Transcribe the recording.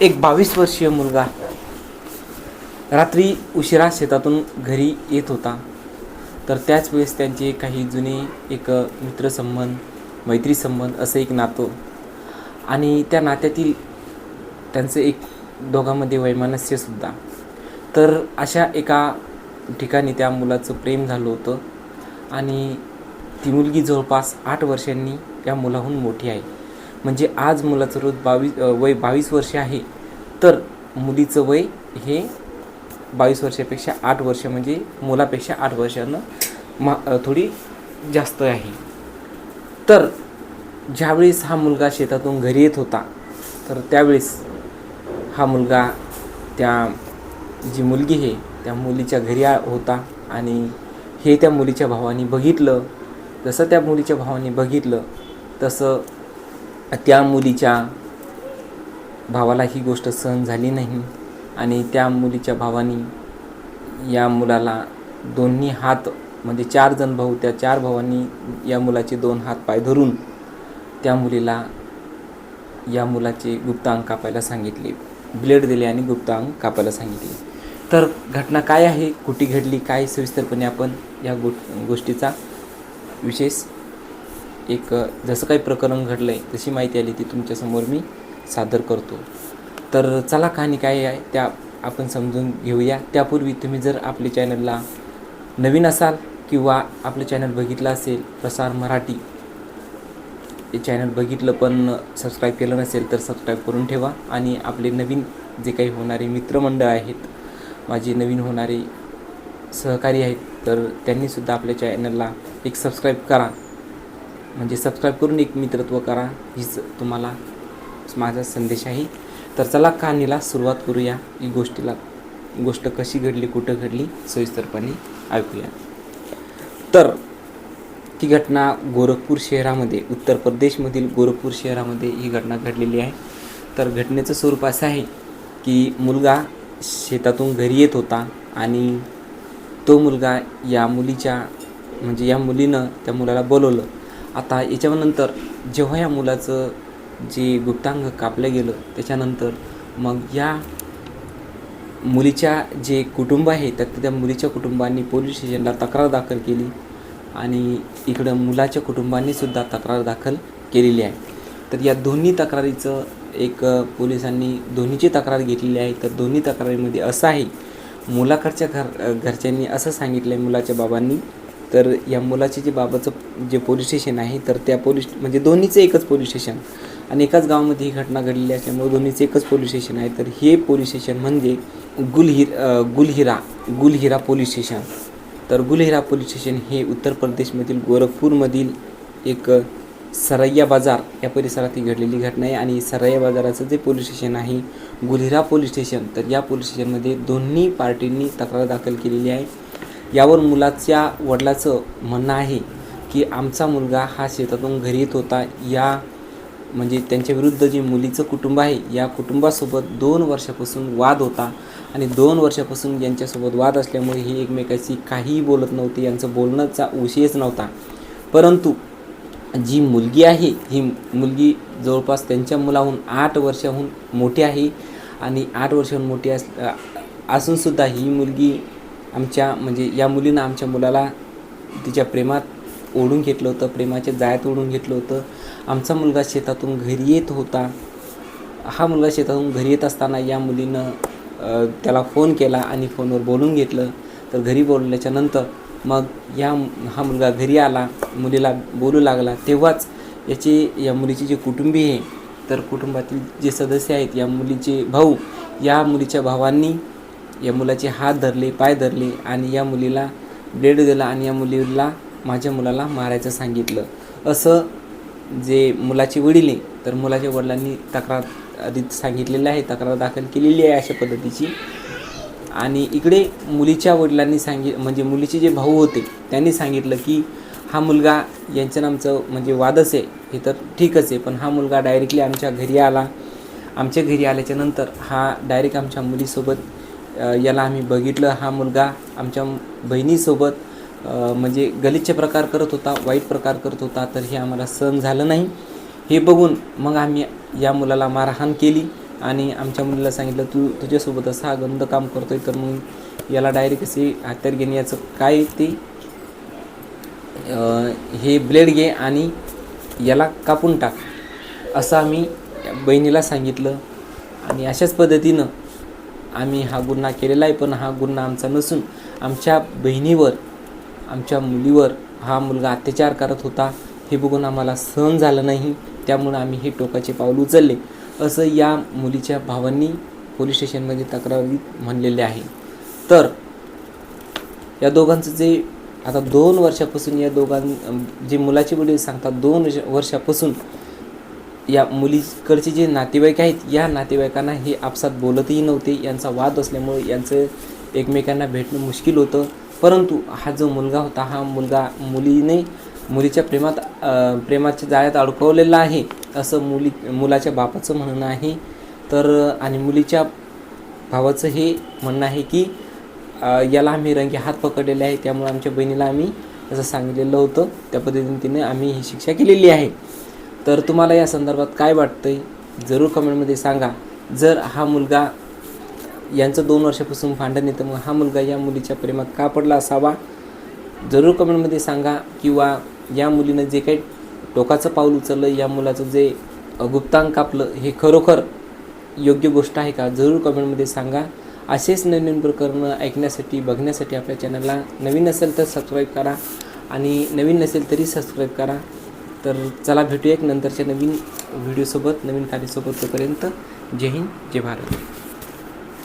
एक बावीस वर्षीय मुलगा. रात्री उशिरा शेतातून घरी येत होता. तर त्याच वेळेस त्यांचे काही जुने एक मित्रसंबंध मैत्रीसंबंध असं एक नातं. आणि त्या नात्यातील त्यांचं एक दोघांमध्ये वैमानस्यसुद्धा तर अशा एका ठिकाणी त्या मुलाचं प्रेम झालं होतं. आणि ती मुलगी जवळपास आठ वर्षांनी त्या मुलाहून मोठी आहे. म्हणजे आज मुलाचं रोज बावीस वय बावीस वर्ष आहे तर मुलीचं वय हे बावीस वर्षापेक्षा आठ वर्ष म्हणजे मुलापेक्षा आठ वर्षानं मा थोडी जास्त आहे. तर ज्यावेळेस हा मुलगा शेतातून घरी येत होता तर त्यावेळेस हा मुलगा त्या जी मुलगी आहे त्या मुलीच्या घरी आ- होता आणि हे त्या मुलीच्या भावाने बघितलं. जसं त्या मुलीच्या भावाने बघितलं तसं त्या मुलीच्या भावाला ही गोष्ट सहन झाली नाही. आणि त्या मुलीच्या भावानी या मुलाला दोन्ही हात म्हणजे चार जण भाऊ त्या चार भावांनी या मुलाचे दोन हात पाय धरून त्या मुलीला या मुलाचे गुप्तांग कापायला सांगितले. ब्लेड दिले आणि गुप्तांग कापायला सांगितले. तर घटना काय आहे? कुठे घडली? काय सविस्तरपणे आपण या गो गोष्टीचा विशेष एक जसं काही प्रकरण घडलं आहे तशी माहिती आली ती तुमच्यासमोर मी सादर करतो. तर चला कहाणी काय आहे त्या आपण समजून घेऊया. त्यापूर्वी तुम्ही जर आपल्या चॅनलला नवीन असाल किंवा आपलं चॅनल बघितलं असेल प्रसार मराठी हे चॅनल बघितलं पण सबस्क्राईब केलं नसेल तर सबस्क्राईब करून ठेवा. आणि आपले नवीन जे काही होणारे मित्रमंडळ आहेत माझे नवीन होणारे सहकारी आहेत तर त्यांनीसुद्धा आपल्या चॅनलला एक सबस्क्राईब करा. म्हणजे सबस्क्राईब करून एक मित्रत्व करा. हीच तुम्हाला माझा संदेश आहे. तर चला कहाणीला सुरुवात करूया. ही गोष्टीला गोष्ट कशी घडली कुठं घडली सविस्तरपणे ऐकूया. तर ती घटना गोरखपूर शहरामध्ये उत्तर प्रदेशमधील गोरखपूर शहरामध्ये ही घटना घडलेली आहे. तर घटनेचं स्वरूप असं आहे की मुलगा शेतातून घरी येत होता आणि तो मुलगा या मुलीच्या म्हणजे या मुलीनं त्या मुलाला बोलवलं. आता याच्यानंतर जेव्हा या मुलाचं जे गुप्तांग कापलं गेलं त्याच्यानंतर मग या मुलीच्या जे कुटुंब आहे तर त्या मुलीच्या कुटुंबांनी पोलीस स्टेशनला तक्रार दाखल केली आणि इकडं मुलाच्या कुटुंबांनीसुद्धा तक्रार दाखल केलेली आहे. तर या दोन्ही तक्रारीचं एक पोलिसांनी दोन्हीची तक्रार घेतलेली आहे. तर दोन्ही तक्रारीमध्ये असं आहे मुलाकडच्या घर घरच्यांनी असं सांगितलं आहे मुलाच्या बाबांनी तर या मुलाचे जे बाबाचं जे पोलीस स्टेशन आहे तर त्या पोलीस म्हणजे दोन्हीचं एकच पोलीस स्टेशन. आणि एकाच गावामध्ये ही घटना घडलेली असल्यामुळे दोन्हीचं एकच पोलीस स्टेशन आहे. तर हे पोलीस स्टेशन म्हणजे गुलहिर गुलहिरा गुलहिरा पोलीस स्टेशन. तर गुलहिरा पोलीस स्टेशन हे उत्तर प्रदेशमधील गोरखपूरमधील एक सरैया बाजार या परिसरात ही घडलेली घटना आहे. आणि सरैया बाजाराचं जे पोलीस स्टेशन आहे गुलहिरा पोलीस स्टेशन तर या पोलीस स्टेशनमध्ये दोन्ही पार्टींनी तक्रार दाखल केलेली आहे. यावर मुलाच्या वडिलाचं म्हणणं आहे की आमचा मुलगा हा शेतातून घरी येत होता. या म्हणजे त्यांच्या विरुद्ध जे मुलीचं कुटुंब आहे या कुटुंबासोबत दोन वर्षापासून वाद होता आणि दोन वर्षापासून यांच्यासोबत वाद असल्यामुळे ही एकमेकाशी काहीही बोलत नव्हती यांचं बोलण्याचा विषयच नव्हता. परंतु जी मुलगी आहे ही मुलगी जवळपास त्यांच्या मुलाहून आठ वर्षाहून मोठी आहे आणि आठ वर्षाहून मोठी अस असूनसुद्धा ही मुलगी आमच्या म्हणजे या मुलीनं आमच्या मुलाला तिच्या प्रेमात ओढून घेतलं होतं प्रेमाच्या जाळ्यात ओढून घेतलं होतं. आमचा मुलगा शेतातून घरी येत होता. हा मुलगा शेतातून घरी येत असताना या मुलीनं त्याला फोन केला आणि फोनवर बोलून घेतलं. तर घरी बोलल्याच्या नंतर मग या हा मुलगा घरी आला मुलीला बोलू लागला. तेव्हाच याचे या मुलीचे जे कुटुंबीय आहे तर कुटुंबातील जे सदस्य आहेत या मुलीचे भाऊ या मुलीच्या भावांनी या मुलाचे हात धरले पाय धरले आणि या मुलीला ब्लेड दिला आणि या मुलीला माझ्या मुलाला मारायचं सांगितलं. असं जे मुलाचे वडील आहे तर मुलाच्या वडिलांनी तक्रार आधी सांगितलेलं आहे तक्रार दाखल केलेली आहे अशा पद्धतीची. आणि इकडे मुलीच्या वडिलांनी सांगित म्हणजे मुलीचे जे भाऊ होते त्यांनी सांगितलं की हा मुलगा यांच्या नामचं म्हणजे वादच आहे हे तर ठीकच आहे पण हा मुलगा डायरेक्टली आमच्या घरी आला. आमच्या घरी आल्याच्यानंतर हा डायरेक्ट आमच्या मुलीसोबत याला आम्ही बघितलं. हा मुलगा आमच्या बहिणीसोबत म्हणजे गलिच्छ प्रकार करत होता वाईट प्रकार करत होता तर हे आम्हाला सहन झालं नाही. हे बघून मग आम्ही या मुलाला मारहाण केली आणि आमच्या मुलीला सांगितलं तू तुझ्यासोबत असा गंद काम करतोय तर मग याला डायरेक्ट असे हत्यार घेणे याचं काय ते? हे ब्लेड घे आणि याला कापून टाक असं आम्ही बहिणीला सांगितलं. आणि अशाच पद्धतीनं आम्ही हा गुन्हा केलेला आहे पण हा गुन्हा आमचा नसून आमच्या बहिणीवर आमच्या मुलीवर हा मुलगा अत्याचार करत होता हे बघून आम्हाला सहन झालं नाही. त्यामुळं आम्ही हे टोकाचे पाऊल उचलले. असं या मुलीच्या भावांनी पोलीस स्टेशनमध्ये तक्रारीत म्हणलेले आहे. तर या दोघांचं जे आता दोन वर्षापासून या दोघां जे मुलाचे वडील सांगतात दोन वर्षापासून या मुलीकडचे जे नातेवाईक आहेत या नातेवाईकांना हे आपसात बोलतही नव्हते. यांचा वाद असल्यामुळे यांचं एकमेकांना भेटणं मुश्किल होतं. परंतु हा जो मुलगा होता हा मुलगा मुलीने मुलीच्या प्रेमात प्रेमाच्या जाळ्यात अडकवलेला आहे असं मुली मुलाच्या बापाचं म्हणणं आहे. तर आणि मुलीच्या भावाचं हे म्हणणं आहे की याला आम्ही रंगी हात पकडलेले आहे. त्यामुळे आमच्या बहिणीला आम्ही असं सांगितलेलं होतं. त्या पद्धतीने तिने आम्ही ही शिक्षा केलेली आहे. तर तुम्हाला या संदर्भात काय वाटतंय? जरूर कमेंटमध्ये सांगा. जर हा मुलगा यांचं दोन वर्षापासून भांडण येतं मग हा मुलगा या मुलीच्या प्रेमात का पडला असावा? जरूर कमेंटमध्ये सांगा. किंवा या मुलीनं जे काही टोकाचं पाऊल उचललं या मुलाचं जे गुप्तांग कापलं हे खरोखर योग्य गोष्ट आहे का? जरूर कमेंटमध्ये सांगा. असेच नवीन प्रकरणं ऐकण्यासाठी बघण्यासाठी आपल्या चॅनलला नवीन असेल तर सबस्क्राईब करा. आणि नवीन नसेल तरी सबस्क्राईब करा. तर चला भेटूया एक नंतरच्या नवीन व्हिडिओसोबत नवीन कार्यसोबत तोपर्यंत जय हिंद जय भारत.